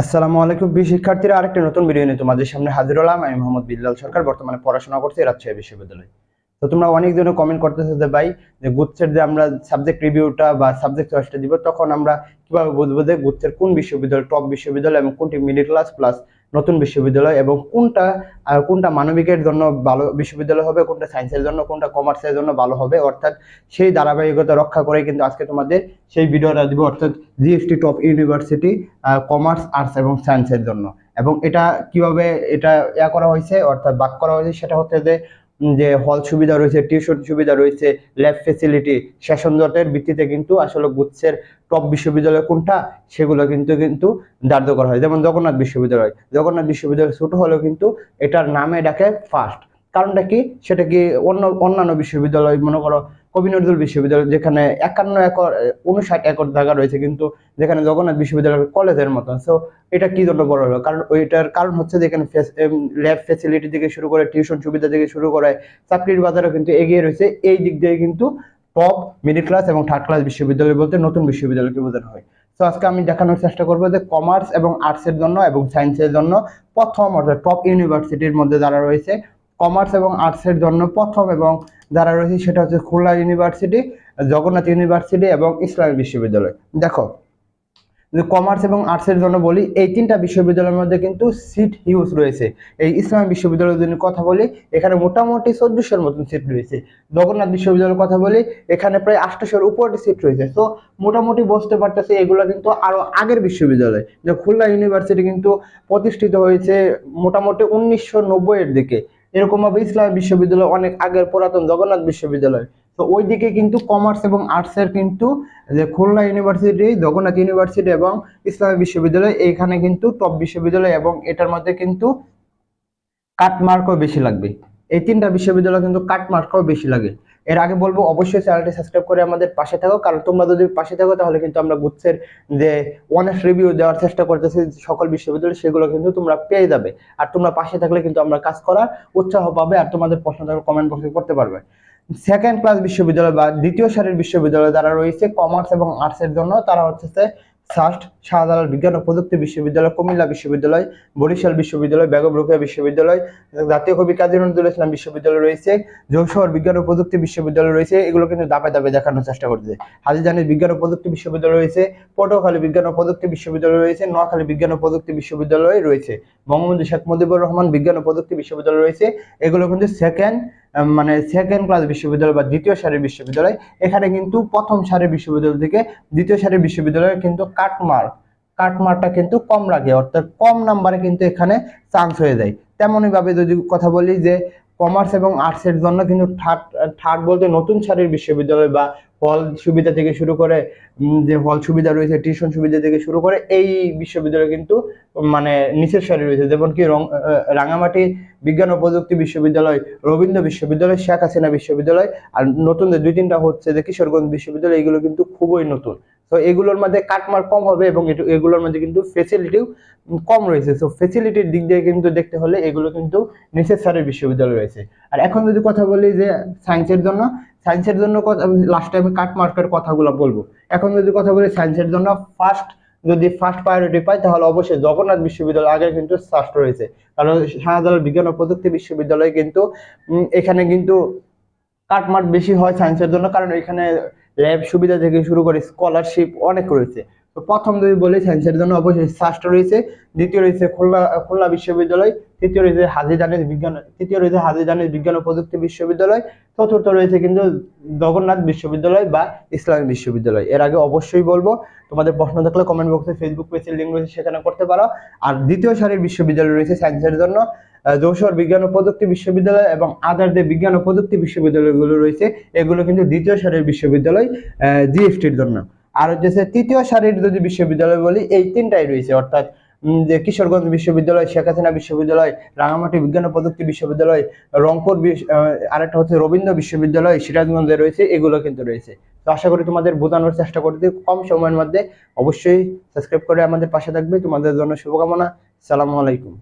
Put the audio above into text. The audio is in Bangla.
আসসালামু আলাইকুম বি শিক্ষার্থীরা, আরেকটা নতুন ভিডিও নিয়ে তোমাদের সামনে হাজির হলাম। আমি মোহাম্মদ বিল্লাল সরকার, বর্তমানে পড়াশোনা করছি রাজশাহী বিশ্ববিদ্যালয়ে। তো তোমরা অনেক জনের কমেন্ট করতেছো যে, ভাই, যে গুচ্ছের যে আমরা সাবজেক্ট রিভিউটা বা সাবজেক্ট চয়েসটা দিব, তখন আমরা কীভাবে বুঝব যে গুচ্ছের কোন বিশ্ববিদ্যালয় টপ বিশ্ববিদ্যালয় এবং কোনটি মিডিল ক্লাস প্লাস নতুন বিশ্ববিদ্যালয় এবং কোনটা কোনটা মানবিকের জন্য ভালো বিশ্ববিদ্যালয় হবে, কোনটা সায়েন্সের জন্য, কোনটা কমার্সের জন্য ভালো হবে, অর্থাৎ সেই ধারাবাহিকতা রক্ষা করে কিন্তু আজকে তোমাদের সেই ভিডিওটা দিব, অর্থাৎ GST top university commerce arts এবং সায়েন্সের জন্য। এবং এটা কীভাবে এটা ইয়া করা হয়েছে, অর্থাৎ বাক করা হয়েছে, সেটা হচ্ছে যে যে হল সুবিধা রয়েছে টিউশন সুবিধা রয়েছে ল্যাব ফেসিলিটি সেশন জটের ভিত্তিতে কিন্তু আসলে গুচ্ছের টপ বিশ্ববিদ্যালয় কোনটা, সেগুলো কিন্তু কিন্তু ধার্য করা হয়। যেমন জগন্নাথ বিশ্ববিদ্যালয়। জগন্নাথ বিশ্ববিদ্যালয় ছোট হলেও কিন্তু এটার নামে ডাকে ফার্স্ট কারণটা কি? সেটা কি অন্য, অন্যান্য বিশ্ববিদ্যালয়, মনে করো কবি নজরুল বিশ্ববিদ্যালয়, যেখানে একান্ন একর উনষাট একর জায়গা রয়েছে, কিন্তু যেখানে জগন্নাথ বিশ্ববিদ্যালয় কলেজের মতন সো এটা কি জন্য বড় হলো? কারণ ওইটার কারণ হচ্ছে যে এখানে ল্যাব ফেসিলিটি থেকে শুরু করে টিউশন সুবিধা থেকে শুরু করে চাকরির বাজারও কিন্তু এগিয়ে রয়েছে। এই দিক দিয়ে কিন্তু টপ মিডিল ক্লাস এবং থার্ড ক্লাস বিশ্ববিদ্যালয় বলতে নতুন বিশ্ববিদ্যালয়কে বোঝানো হয়। তো আজকে আমি দেখানোর চেষ্টা করব যে কমার্স এবং আর্টসের জন্য এবং সায়েন্সের জন্য প্রথম অর্থাৎ টপ ইউনিভার্সিটির মধ্যে যারা রয়েছে কমার্স এবং আর্টসের জন্য প্রথম এবং যারা রয়েছে সেটা হচ্ছে খুলনা ইউনিভার্সিটি জগন্নাথ ইউনিভার্সিটি এবং ইসলামী বিশ্ববিদ্যালয়। দেখো, যদি কমার্স এবং আর্টসের জন্য বলি, এই তিনটা বিশ্ববিদ্যালয়ের মধ্যে কিন্তু সিট হিউজ রয়েছে। এই ইসলামী বিশ্ববিদ্যালয়ের জন্য কথা বলি, এখানে মোটামুটি চোদ্দশোর মতন সিট রয়েছে। জগন্নাথ বিশ্ববিদ্যালয়ের কথা বলি, এখানে প্রায় আটশোর উপরে সিট রয়েছে। তো মোটামুটি বসতে পারতেছে, এগুলো কিন্তু আরও আগের বিশ্ববিদ্যালয়। যে খুলনা ইউনিভার্সিটি কিন্তু প্রতিষ্ঠিত হয়েছে মোটামুটি উনিশশো নব্বইয়ের দিকে। এরকম ভাবে ইসলামী বিশ্ববিদ্যালয় অনেক আগের পুরাতন জগন্নাথ বিশ্ববিদ্যালয়। তো ওই দিকে কিন্তু কমার্স এবং আর্টসের কিন্তু যে খুলনা ইউনিভার্সিটি, জগন্নাথ ইউনিভার্সিটি এবং ইসলামী বিশ্ববিদ্যালয়, এইখানে কিন্তু টপ বিশ্ববিদ্যালয় এবং এটার মধ্যে কিন্তু কাটমার্কও বেশি লাগবে। এই তিনটা বিশ্ববিদ্যালয় কিন্তু কাটমার্কও বেশি লাগে। এর আগে বলব, অবশ্যই চ্যানেলটি সাবস্ক্রাইব করে আমাদের পাশে থাকো। কারণ তোমরা যদি পাশে থাকো, তাহলে কিন্তু আমরা গুচ্ছের যে অনেস্ট রিভিউ দেওয়ার চেষ্টা করতেছি, সকল বিশ্ববিদ্যালয়, সেগুলো কিন্তু তোমরা পেয়ে যাবে। আর তোমরা পাশে থাকলে কিন্তু আমরা কাজ করার উৎসাহ পাবে আর তোমাদের প্রশ্ন থাকলে কমেন্ট বক্সে করতে পারবে। সেকেন্ড ক্লাস বিশ্ববিদ্যালয় বা দ্বিতীয় সারির বিশ্ববিদ্যালয় যারা রয়েছে কমার্স এবং আর্টসের জন্য, তারা হচ্ছে ফার্স্ট শাহজালাল বিজ্ঞান ও প্রযুক্তি বিশ্ববিদ্যালয় কুমিল্লা বিশ্ববিদ্যালয় বরিশাল বিশ্ববিদ্যালয় বেগম রোকেয়া বিশ্ববিদ্যালয় জাতীয় কবি কাজী নজরুল ইসলাম বিশ্ববিদ্যালয় রয়েছে যশোর বিজ্ঞান ও প্রযুক্তি বিশ্ববিদ্যালয় রয়েছে, এগুলো কিন্তু দাপে দাপে দেখানোর চেষ্টা করছে হাজিজানির বিজ্ঞান ও প্রযুক্তি বিশ্ববিদ্যালয় রয়েছে, পটুয়াখালী বিজ্ঞান ও প্রযুক্তি বিশ্ববিদ্যালয় রয়েছে, নোয়াখালী বিজ্ঞান ও প্রযুক্তি বিশ্ববিদ্যালয় রয়েছে, বঙ্গবন্ধু শেখ মুজিবুর রহমান বিজ্ঞান ও প্রযুক্তি বিশ্ববিদ্যালয় রয়েছে, এগুলো কিন্তু সেকেন্ড মানে সেকেন্ড ক্লাস বিশ্ববিদ্যালয় বা দ্বিতীয় সারির বিশ্ববিদ্যালয়, এখানে কিন্তু প্রথম সারির বিশ্ববিদ্যালয় থেকে দ্বিতীয় সারির বিশ্ববিদ্যালয়ে কিন্তু কাটমার্ক কাটমার্কটা কিন্তু কম লাগে, অর্থাৎ কম নাম্বারে কিন্তু এখানে চান্স হয়ে যায়। তেমনইভাবে যদি কথা বলি যে কমার্স এবং আর্টসের জন্য কিন্তু থার্ড থার্ড বলতে নতুন সারির বিশ্ববিদ্যালয় বা হল সুবিধা থেকে শুরু করে যে হল সুবিধা রয়েছে টিউশন সুবিধা থেকে শুরু করে এই বিশ্ববিদ্যালয় কিন্তু মানে নিচের সারি রয়েছে। যেমন কি রাঙামাটি বিজ্ঞান ও প্রযুক্তি বিশ্ববিদ্যালয়, রবীন্দ্র বিশ্ববিদ্যালয়, শেখ হাসিনা বিশ্ববিদ্যালয়, আর নতুন যে দুই তিনটা হচ্ছে যে কিশোরগঞ্জ বিশ্ববিদ্যালয়, এগুলো কিন্তু খুবই নতুন। তো এগুলোর মধ্যে কাটমার্ক কম হবে এবং এগুলোর মধ্যে কিন্তু ফেসিলিটিও কম রয়েছে। সো ফেসিলিটির দিক দিয়ে কিন্তু দেখতে হলে এগুলো কিন্তু নিচের সারের বিশ্ববিদ্যালয় রয়েছে। আর এখন যদি কথা বলি যে সায়েন্সের জন্য সায়েন্সের জন্য লাস্ট টাইমে কাটমার্কের কথাগুলো বলব। এখন যদি কথা বলি সায়েন্সের জন্য ফার্স্ট যদি ফার্স্ট প্রায়োরিটি পাই, তাহলে অবশ্যই জগন্নাথ বিশ্ববিদ্যালয় আগে কিন্তু ফার্স্ট রয়েছে। কারণ শাহজালাল বিজ্ঞান ও প্রযুক্তি বিশ্ববিদ্যালয় কিন্তু এখানে কিন্তু কাটমার্ক বেশি হয় সায়েন্সের জন্য, কারণ এখানে ল্যাব সুবিধা থেকে শুরু করে স্কলারশিপ অনেক রয়েছে। তো প্রথম যদি বলি, সায়েন্সের জন্য অবশ্যই ফার্স্ট রয়েছে। দ্বিতীয় রয়েছে খুলনা খুলনা বিশ্ববিদ্যালয়। তৃতীয় রয়েছে হাজি বিজ্ঞান, তৃতীয় রয়েছে হাজি বিজ্ঞান ও প্রযুক্তি বিশ্ববিদ্যালয়। চতুর্থ রয়েছে কিন্তু জগন্নাথ বিশ্ববিদ্যালয় বা ইসলামী বিশ্ববিদ্যালয়। এর আগে অবশ্যই বলব, তোমাদের প্রশ্ন থাকলে কমেন্ট বক্সে ফেসবুক পেজের লিঙ্ক রয়েছে, সেখানে করতে পারো। আর দ্বিতীয় সারির বিশ্ববিদ্যালয় রয়েছে সায়েন্সের জন্য। যশোর বিজ্ঞান ও প্রযুক্তি বিশ্ববিদ্যালয় এবং আদার যে বিজ্ঞান ও প্রযুক্তি বিশ্ববিদ্যালয়গুলো রয়েছে, এগুলো কিন্তু দ্বিতীয় সারির বিশ্ববিদ্যালয় জিএসটির জন্য। আর হচ্ছে তৃতীয় সারির যদি বিশ্ববিদ্যালয় বলি, এই তিনটাই রয়েছে। অর্থাৎ যে কিশোরগঞ্জ বিশ্ববিদ্যালয়, শেখ হাসিনা বিশ্ববিদ্যালয় রাঙামাটি বিজ্ঞান ও প্রযুক্তি বিশ্ববিদ্যালয়, রংপুর আরেকটা হচ্ছে রবীন্দ্র বিশ্ববিদ্যালয়, সিরাজগঞ্জে রয়েছে, এগুলো কিন্তু রয়েছে। তো আশা করি তোমাদের বোঝানোর চেষ্টা করতে কম সময়ের মধ্যে অবশ্যই সাবস্ক্রাইব করে আমাদের পাশে থাকবে। তোমাদের জন্য শুভকামনা। সালামু আলাইকুম।